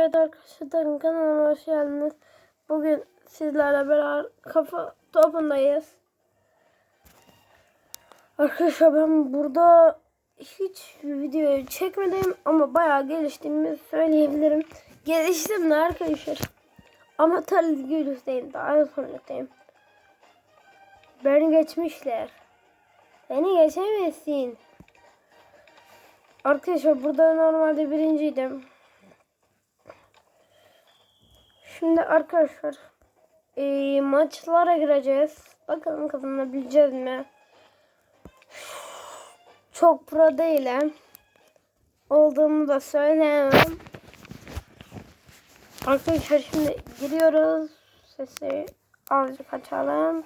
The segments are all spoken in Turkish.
Evet arkadaşlar kanalıma hoş geldiniz. Bugün sizlerle beraber kafa topundayız. Arkadaşlar ben burada hiç video çekmedim ama bayağı geliştiğimi söyleyebilirim. Geliştim de arkadaşlar. Ama tabii gücüzdeyim. Daha sonrasındayım. Beni geçmişler. Beni geçemezsin. Arkadaşlar burada normalde birinciydim. Şimdi arkadaşlar eee, maçlara gireceğiz. Bakalım kazanabileceğiz mi? Çok pro değilim. Olduğumu da söyleyemem. Arkadaşlar şimdi giriyoruz. Sesi azıcık açalım.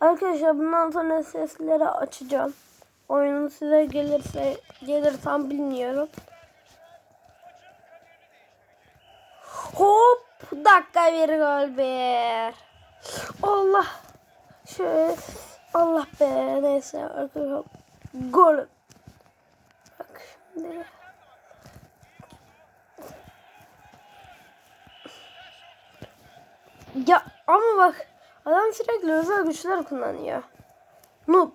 Arkadaşlar bundan sonra sesleri açacağım. Oyun size gelirse gelir tam bilmiyorum. Hop dakika bir gol bir. Allah. Şöyle Allah be neyse arkadaşlar gol. Bak şimdi. Ya ama bak adam sürekli özel güçler kullanıyor. Noob.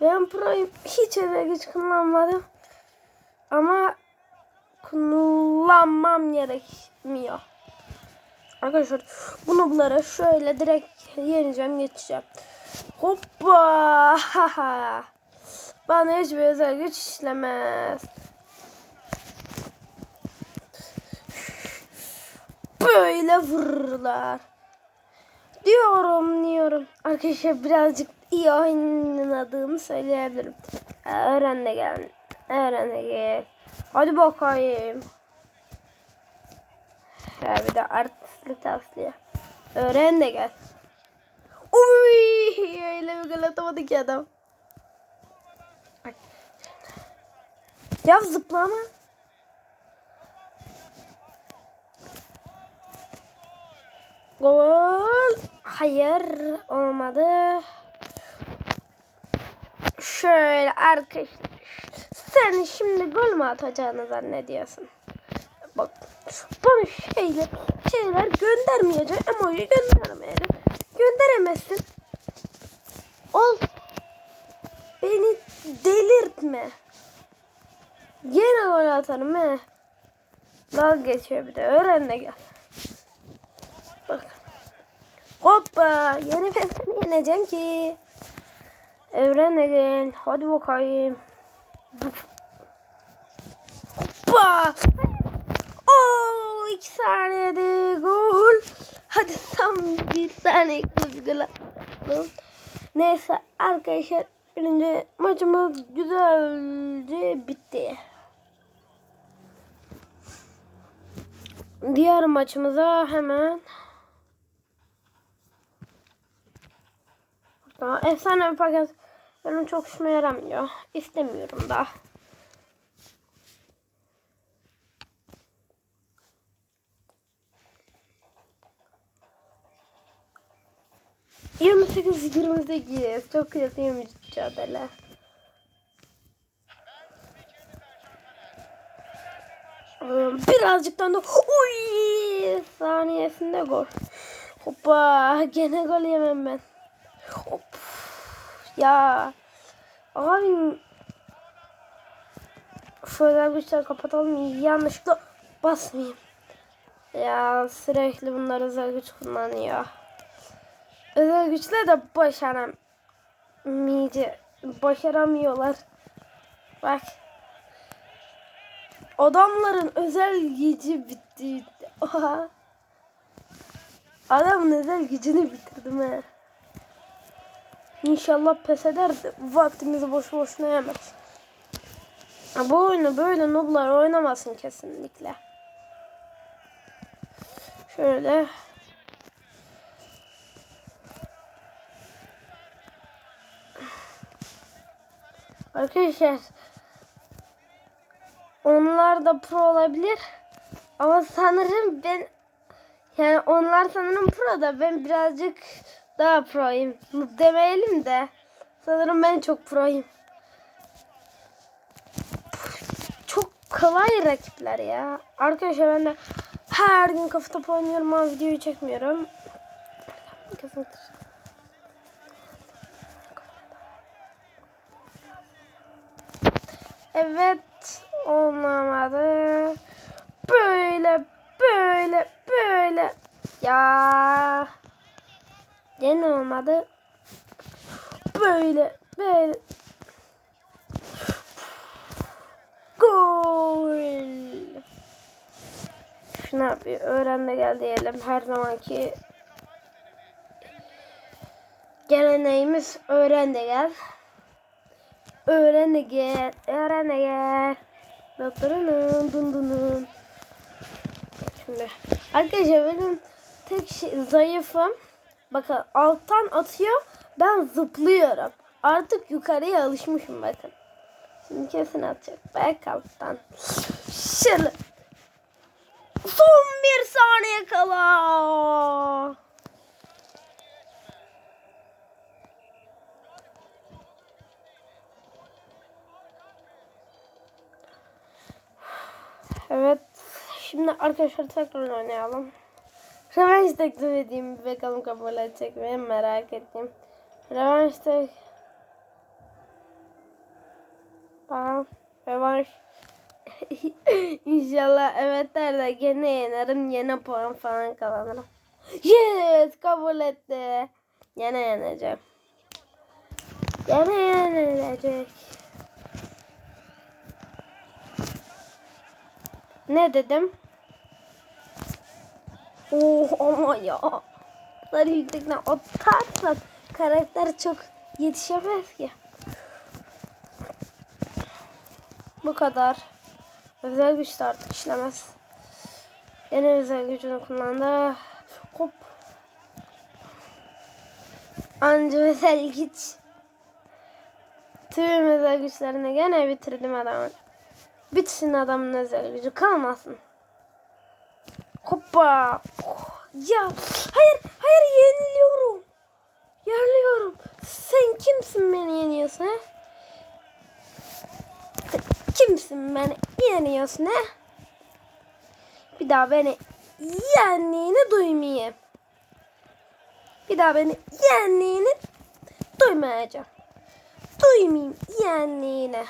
Ben pro'yum. Hiç özel güç kullanmadım. Ama kullanmam gerekmiyor. Arkadaşlar bunu bunlara şöyle direkt yeneceğim geçeceğim. Hoppa. Bana hiçbir özel güç işlemez. Böyle vururlar. Diyorum diyorum. Arkadaşlar birazcık iyi oynadığımı söyleyebilirim. Öğren de gel. Öğren de gel. Hadi bakayım. Ya bir de artistlik tavsiye. Öğren de gel. Uy, öyle bir gol atamadı ki adam. Ya zıplama. Gol. Hayır olmadı. Şöyle arkadaşlar. Sen şimdi gol mü atacağını zannediyorsun? Bak bana şeyler, şeyler göndermeyeceğim. Emoji göndermeyelim. Gönderemezsin. Ol. Beni delirtme. Yine gol atarım he. Dal geçiyor bir de. Öğren de gel. Bak. Hoppa. Yeni ben seni yeneceğim ki. Evren de gel. Hadi bakayım. Hoppa. Oo, iki saniyede gol. Hadi tam bir saniye atalım. Neyse arkadaşlar birinci maçımız güzelce bitti. Diğer maçımıza hemen efsane bir paket benim çok işime yaramıyor. İstemiyorum da. Yirmi sekiz, yirmi sekiz. Çok kötü mücadele. Birazcıktan da uy saniyesinde gol. Hoppa gene gol yemem ben. Hop. Ya. Abi. Şöyle güçler kapatalım. Yanlışlıkla basmayayım. Ya sürekli bunlar özel güç kullanıyor. Özel güçle de başaramayacak. Başaramıyorlar. Bak. Adamların özel gücü bitti. Oha. Adamın özel gücünü bitirdim he. İnşallah pes eder de vaktimizi boşu boşuna yemez. Bu oyunu böyle noblar oynamasın kesinlikle. Şöyle. Arkadaşlar onlar da pro olabilir. Ama sanırım ben yani onlar sanırım pro da ben birazcık daha proyum. Demeyelim de sanırım ben çok proyum. kolay rakipler ya. Arkadaşlar ben de her gün kafa topu oynuyorum ama videoyu çekmiyorum. Evet olmadı. Böyle böyle böyle. Ya. Gene olmadı. Böyle böyle. Gol. Şuna bir öğren de gel diyelim. Her zamanki geleneğimiz öğren de gel. Öğren de gel. Öğren de gel. Doktorunun dun dunun. Şimdi arkadaşlar benim tek şey, zayıfım. Bakın alttan atıyor. Ben zıplıyorum. Artık yukarıya alışmışım bakın. Şimdi kesin atacak. Back alttan. Şöyle. Son bir saniye kala. Evet. Şimdi arkadaşlar tekrar oynayalım. Revenge teklif edeyim. Bakalım kabul edecek mi? Merak ettim. Revenge tek... Bakalım. Revenge. İnşallah evet der de gene yenerim. Yine puan falan kazanırım. Yes! Kabul etti. Yine yeneceğim. Yine yenilecek. Ne dedim? Oh ama ya. Bunları yüksekten atarsan karakter çok yetişemez ki. Bu kadar. Özel güç de artık işlemez. Yine özel gücünü kullandı. Hop. Anca özel güç. Tüm özel güçlerini gene bitirdim adamı. Bitsin adamın özel gücü kalmasın. Hoppa. Ya hayır hayır yeniliyorum. Yeniliyorum. Sen kimsin beni yeniyorsun he? Kimsin beni yeniyorsun he? Bir daha beni yendiğini duymayayım. Bir daha beni yendiğini duymayacağım. Duymayayım yendiğini.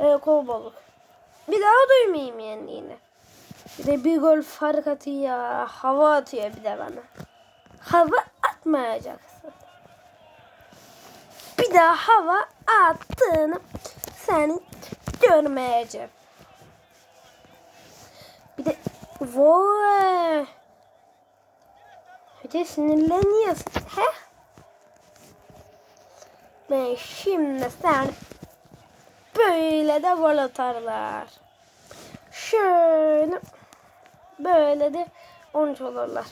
Ee, kol balık. Bir daha duymayayım yendiğini. Bir bir gol fark atıyor. Hava atıyor bir de bana. Hava atmayacaksın. Bir daha hava attığını seni görmeyeceğim. Bir de vay. Bir de sinirleniyorsun. He? Ben şimdi sen böyle de gol atarlar. Şöyle böyle de 13 olurlar.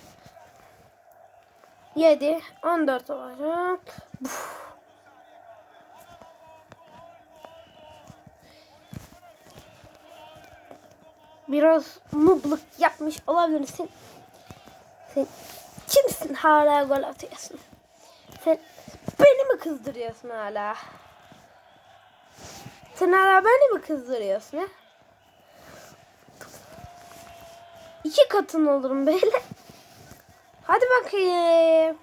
7 14 olacak. Uf. Biraz nubluk yapmış olabilirsin. Sen kimsin hala gol atıyorsun? Sen beni mi kızdırıyorsun hala? Sen hala beni mi kızdırıyorsun ha? İki katın olurum böyle. Hadi bakayım.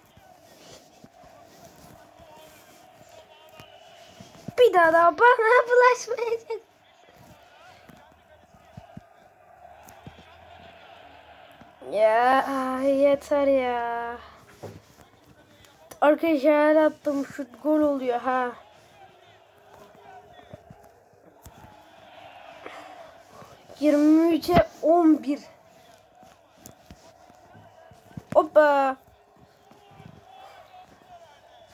Bir daha da bana bulaşmayacak. Ya yeter ya. Arkadaşlar attım şut gol oluyor ha. Yirmi üçe on bir. Hoppa.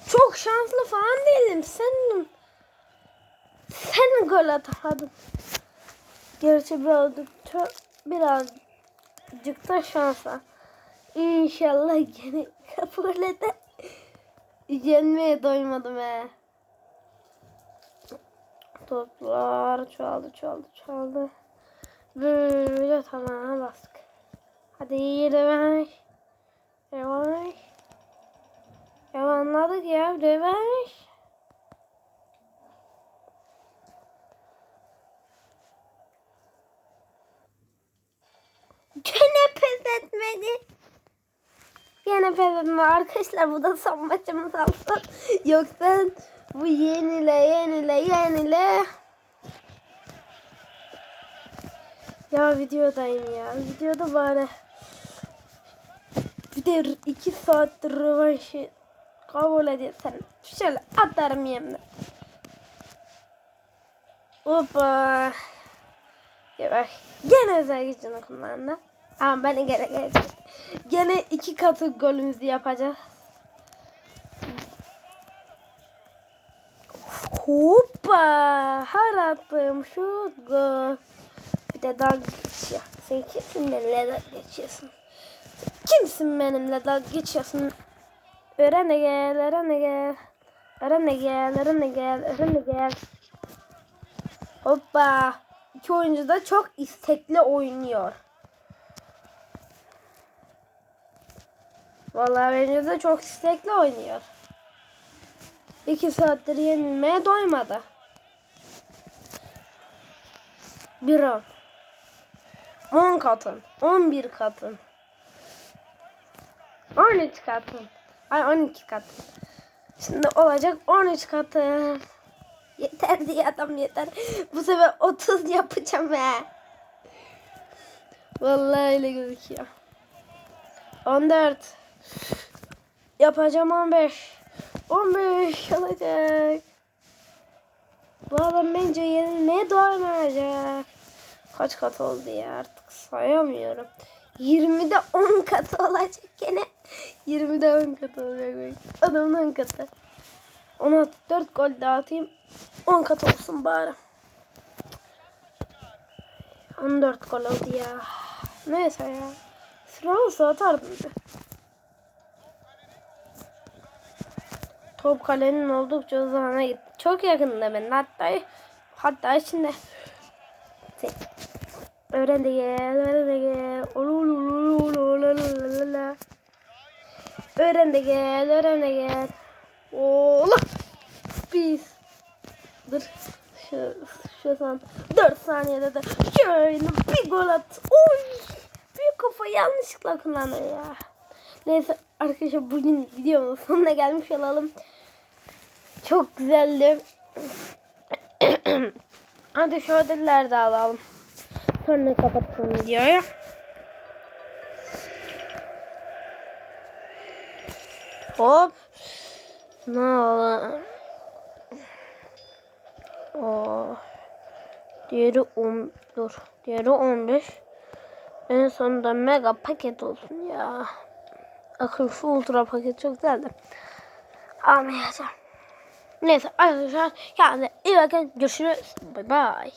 Çok şanslı falan değilim. Sen sen gol atamadın. Gerçi birazcık birazcık da şansla. İnşallah gene kabul. Yenmeye doymadım he. Toplar çoğaldı çoğaldı çoğaldı. Böyle tamam bastık. Hadi rövanş. Revanş. Ya anladık ya. Revanş. Gene pes etmedi. Gene pes etmedi. Arkadaşlar bu da son maçımız olsun. Yoksa bu yenile yenile yenile. Ya videodayım ya. Videoda bari. Bir de iki saattir rövanşı kabul ediyorsan şöyle atarım yemin. Hoppa. Ya bak gene özel gücünü kullandı. Ama beni gene gene gene iki katı golümüzü yapacağız. Hoppa. Her attığım şut gol. Bir de dalga geçiyor. Sen kimsin benimle dalga geçiyorsun? Kimsin benimle dalga geçiyorsun? Öğren de gel, öğren de gel. Öğren de gel, öğren de gel, öğren de gel. Hoppa. İki oyuncu da çok istekli oynuyor. Vallahi bence de çok istekli oynuyor. İki saattir yenilmeye doymadı. Bir on. On katın. On bir katın. On üç katın. Ay on iki katın. Şimdi olacak on üç katın. Yeter diye adam yeter. Bu sefer 30 yapacağım he. Vallahi öyle gözüküyor. 14. Yapacağım 15. 15 olacak. Bu adam bence yenilmeye doymayacak. Kaç kat oldu ya artık sayamıyorum. 20'de 10 katı olacak gene. 20'de 10 katı olacak. Adamın 10 katı. 16 4 gol dağıtayım. 10 kat olsun bari. 14 gol oldu ya. Neyse ya. Sıra olsa atardım bir. Top kalenin oldukça uzağına gitti. Çok yakında benim. Hatta hatta Şey, öğren de gel, öğren de gel. Olulululululululula. Öğren de gel, öğren de gel. Ola. Biz. Dur. Şu, şu son 4 saniyede de şöyle bir gol at. Oy. Büyük kafa yanlışlıkla kullandı ya. Neyse arkadaşlar bugün videomun sonuna gelmiş olalım. Çok güzeldi. Hadi şu ödülleri de alalım. Sonra kapatalım videoyu. Hop. Ne oldu? Oh. Diğeri 10 dur. Diğeri 15. En sonunda mega paket olsun ya. Akıl şu ultra paket çok güzeldi. Almayacağım. Neyse arkadaşlar kendinize iyi bakın. Görüşürüz. Bay bay.